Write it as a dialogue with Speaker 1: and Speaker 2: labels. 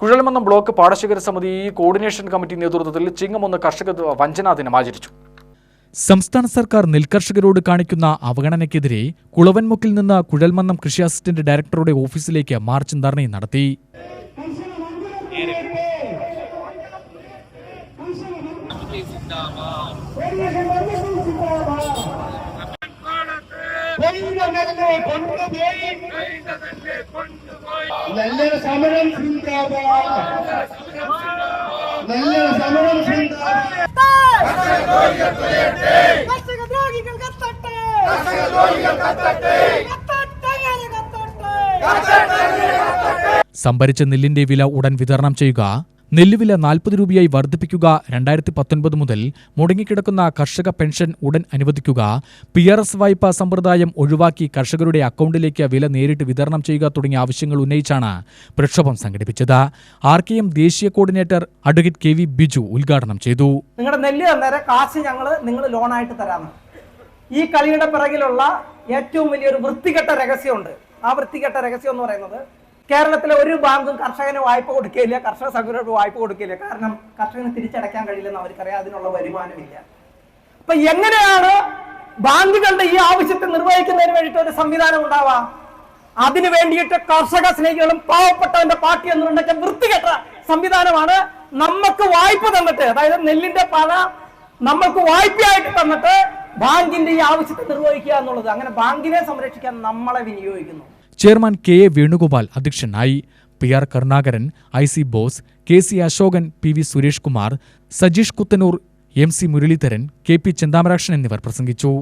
Speaker 1: Kuzhalmannam block പാടശേഖര സമിതി coordination committee നേതൃത്വത്തിൽ ചിങ്ങമൊന്ന് കർഷക വഞ്ചനാ ദിനം ആചരിച്ചു.
Speaker 2: സംസ്ഥാന സർക്കാർ നെൽകർഷകരോട് കാണിക്കുന്ന അവഗണനയ്ക്കെതിരെ കുളവൻമുക്കിൽ നിന്ന് കുഴൽമന്നം കൃഷി അസിസ്റ്റന്റ് ഡയറക്ടറുടെ ഓഫീസിലേക്ക് മാർച്ച് ധർണയും നടത്തി.
Speaker 3: നല്ലൊരു സമരം നല്ലൊരു സമരം
Speaker 4: ദ്രോഹികൾ കത്തട്ടെ കത്തട്ടെ
Speaker 2: സംഭരിച്ച നെല്ലിന്റെ വില ഉടൻ വിതരണം ചെയ്യുക. നെല്ലുവില നാൽപ്പത് രൂപയായി വർദ്ധിപ്പിക്കുക രണ്ടായിരത്തി പത്തൊൻപത് മുതൽ മുടങ്ങിക്കിടക്കുന്ന കർഷക പെൻഷൻ ഉടൻ അനുവദിക്കുക പി ആർ എസ് വായ്പാ സമ്പ്രദായം ഒഴിവാക്കി കർഷകരുടെ അക്കൗണ്ടിലേക്ക് വില നേരിട്ട് വിതരണം ചെയ്യുക തുടങ്ങിയ ആവശ്യങ്ങൾ ഉന്നയിച്ചാണ് പ്രക്ഷോഭം സംഘടിപ്പിച്ചത്. ആർ കെ എം ദേശീയ coordinator advocate K V Biju ഉദ്ഘാടനം ചെയ്തു.
Speaker 5: നിങ്ങളുടെ നെല്ല് തന്നേരം കാശ് ഞങ്ങൾ നിങ്ങൾ ലോണായിട്ട് തരാമെന്ന്. ഈ കളിയുടെ പിറകിലുള്ള ഏറ്റവും വലിയൊരു വൃത്തികെട്ട രഹസ്യമുണ്ട്. ആ വൃത്തികെട്ട രഹസ്യം എന്ന് പറയുന്നത് കേരളത്തിലെ ഒരു ബാങ്കും കർഷകന് വായ്പ കൊടുക്കുകയില്ല കർഷക സംഘടന വായ്പ കൊടുക്കില്ല കാരണം കർഷകന് തിരിച്ചടയ്ക്കാൻ കഴിയില്ലെന്ന് അവർക്കറിയാം അതിനുള്ള വരുമാനമില്ല. അപ്പൊ എങ്ങനെയാണ് ബാങ്കുകളുടെ ഈ ആവശ്യത്തെ നിർവഹിക്കുന്നതിന് വേണ്ടിയിട്ട് ഒരു സംവിധാനം ഉണ്ടാവാം? അതിനു വേണ്ടിയിട്ട് കർഷക സ്നേഹികളും പാവപ്പെട്ടവന്റെ പാർട്ടി എന്നുണ്ടെങ്കിൽ വൃത്തികെട്ട സംവിധാനമാണ് നമുക്ക് വായ്പ തന്നിട്ട് അതായത് നെല്ലിന്റെ പല നമ്മൾക്ക് വായ്പയായിട്ട് തന്നിട്ട് ബാങ്കിന്റെ ഈ ആവശ്യത്തെ നിർവഹിക്കുക എന്നുള്ളത്. അങ്ങനെ ബാങ്കിനെ സംരക്ഷിക്കാൻ നമ്മളെ വിനിയോഗിക്കുന്നു.
Speaker 2: ചെയർമാൻ കെ എ വേണുഗോപാൽ അധ്യക്ഷനായി. P R Karunakaran I C Bose K C Asokan P V Suresh Kumar Sajeesh Kuthanur M C Muralidharan K P Chenthamarakshan എന്നിവർ പ്രസംഗിച്ചു.